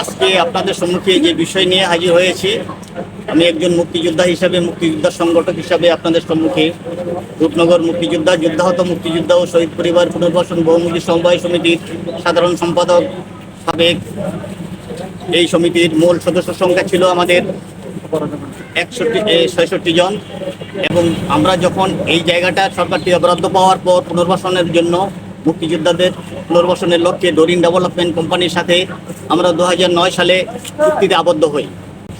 আজকে আপনাদের সম্মুখে যে বিষয় নিয়ে হাজির হয়েছি, আমি একজন মুক্তিযোদ্ধা হিসাবে, মুক্তিযোদ্ধা সংগঠক হিসাবে আপনাদের সম্মুখে রূপনগর মুক্তিযোদ্ধা, যুদ্ধাহত মুক্তিযোদ্ধা ও শহীদ পরিবার পুনর্বাসন বহুমুখী সমবায় সমিতির সাধারণ সম্পাদক সাবেক এই সমিতির মূল সদস্য সংখ্যা ছিল আমাদের একষট্টি ছয়ষট্টি জন। এবং আমরা যখন এই জায়গাটা সরকারটি থেকে বরাদ্দ পাওয়ার পর পুনর্বাসনের জন্য মুক্তিযোদ্ধাদের পুনর্বাসনের লক্ষ্যে ডোরিন ডেভেলপমেন্ট কোম্পানির সাথে আমরা দু সালে চুক্তিতে আবদ্ধ হই।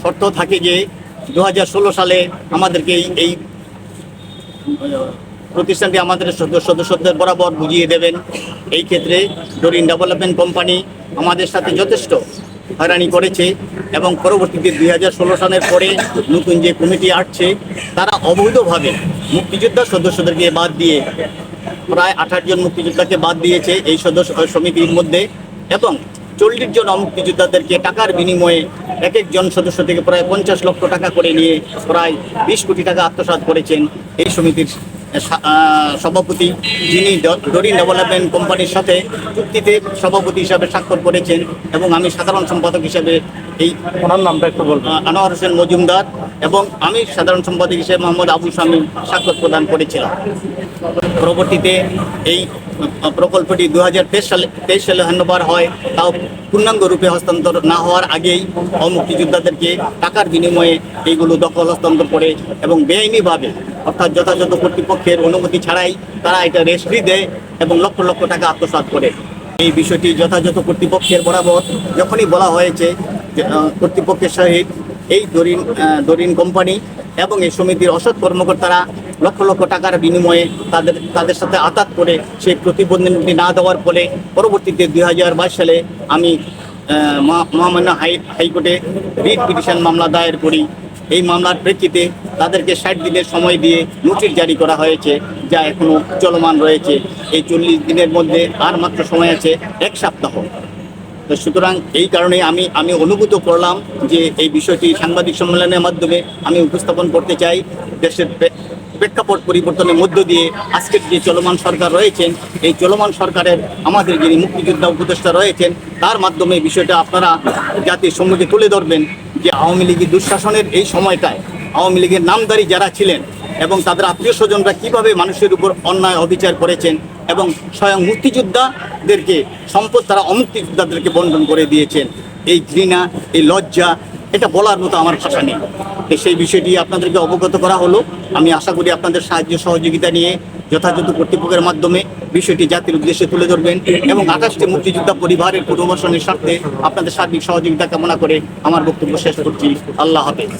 শর্ত থাকে যে দু হাজার ষোলো সালে আমাদেরকে এই প্রতিষ্ঠানটি আমাদের সদস্য- সদস্যদের বরাবর বুঝিয়ে দেবেন। এই ক্ষেত্রে ডোরিন ডেভেলপমেন্ট কোম্পানি আমাদের সাথে যথেষ্ট হয়রানি করেছে এবং পরবর্তীতে দুই হাজার ষোলো সালের পরে নতুন যে কমিটি আসছে, তারা অবৈধভাবে মুক্তিযোদ্ধা সদস্যদেরকে বাদ দিয়ে প্রায় আঠাশ জন মুক্তিযোদ্ধাকে বাদ দিয়েছে এই সদস্য সমিতির মধ্যে এবং চল্লিশ জন মুক্তিযোদ্ধাদেরকে টাকার বিনিময়ে এক একজন সদস্য থেকে প্রায় পঞ্চাশ লক্ষ টাকা করে নিয়ে প্রায় বিশ কোটি টাকা আত্মসাৎ করেছেন এই সমিতির সভাপতি যিনি ডরিন ডেভেলপমেন্ট কোম্পানির সাথে চুক্তিতে সভাপতি হিসাবে স্বাক্ষর করেছেন এবং আমি সাধারণ সম্পাদক হিসাবে এই ওনার নামটা একটু বলবেন। আনোয়ার হোসেন মজুমদার এবং আমি সাধারণ সম্পাদক হিসেবে মোহাম্মদ আবু শামী স্বাক্ষর প্রদান করেছিলাম। পরবর্তীতে এই প্রকল্পটি দু হাজার তেইশ সালে তেইশ সালে হ্যান্ডওভার হয়, তাও পূর্ণাঙ্গ রূপে হস্তান্তর না হওয়ার আগেই অমুক্তিযোদ্ধাদেরকে টাকার বিনিময়ে এইগুলো দখল হস্তান্তর করে এবং বেআইনিভাবে, অর্থাৎ যথাযথ কর্তৃপক্ষের অনুমতি ছাড়াই তারা এটা রেস্ট্রি দেয় এবং লক্ষ লক্ষ টাকা আত্মসাৎ করে। এই বিষয়টি যথাযথ কর্তৃপক্ষের বরাবর যখনই বলা হয়েছে কর্তৃপক্ষের সহিত এই দরিন দরিন কোম্পানি এবং এই সমিতির অসৎ কর্মকর্তারা লক্ষ লক্ষ টাকার বিনিময়ে তাদের তাদের সাথে আঘাত করে সেই প্রতিবন্ধী না দেওয়ার ফলে পরবর্তীতে দুই হাজার বাইশ সালে আমি মহামান্য হাই, হাইকোর্টে রিট পিটিশন মামলা দায়ের করি। এই মামলার প্রেক্ষিতে তাদেরকে ষাট দিনের সময় দিয়ে নোটিশ জারি করা হয়েছে, যা এখনও চলমান রয়েছে। এই চল্লিশ দিনের মধ্যে আর মাত্র সময় আছে এক সপ্তাহ। তো সুতরাং এই কারণে আমি আমি অনুভূত করলাম যে এই বিষয়টি সাংবাদিক সম্মেলনের মাধ্যমে আমি উপস্থাপন করতে চাই। দেশের প্রেক্ষাপট পরিবর্তনের মধ্য দিয়ে আজকের যে চলমান সরকার রয়েছেন, এই চলমান সরকারের আমাদের যিনি মুক্তিযোদ্ধা উপদেষ্টা রয়েছেন, তার মাধ্যমে বিষয়টা আপনারা জাতির সম্মুখে তুলে ধরবেন যে আওয়ামী লীগের দুঃশাসনের এই সময়টায় আওয়ামী লীগের নামদারি যারা ছিলেন এবং তাদের আত্মীয় স্বজনরা কীভাবে মানুষের উপর অন্যায় অবিচার করেছেন এবং স্বয়ং মুক্তিযোদ্ধাদেরকে, সম্পদ তারা অমুক্তিযোদ্ধাদেরকে বন্টন করে দিয়েছেন, এই ঘৃণা, এই লজ্জা এটা বলার মতো আমার ভাষা নেই। সেই বিষয়টি আপনাদেরকে অবগত করা হলো। আমি আশা করি আপনাদের সাহায্য সহযোগিতা নিয়ে যথাযথ কর্তৃপক্ষের মাধ্যমে বিষয়টি জাতির উদ্দেশ্যে তুলে ধরবেন এবং আকাশটি মুক্তিযোদ্ধা পরিবারের পুনর্বাসনের স্বার্থে আপনাদের সার্বিক সহযোগিতা কামনা করে আমার বক্তব্য শেষ করছি। আল্লাহ হাফেজ।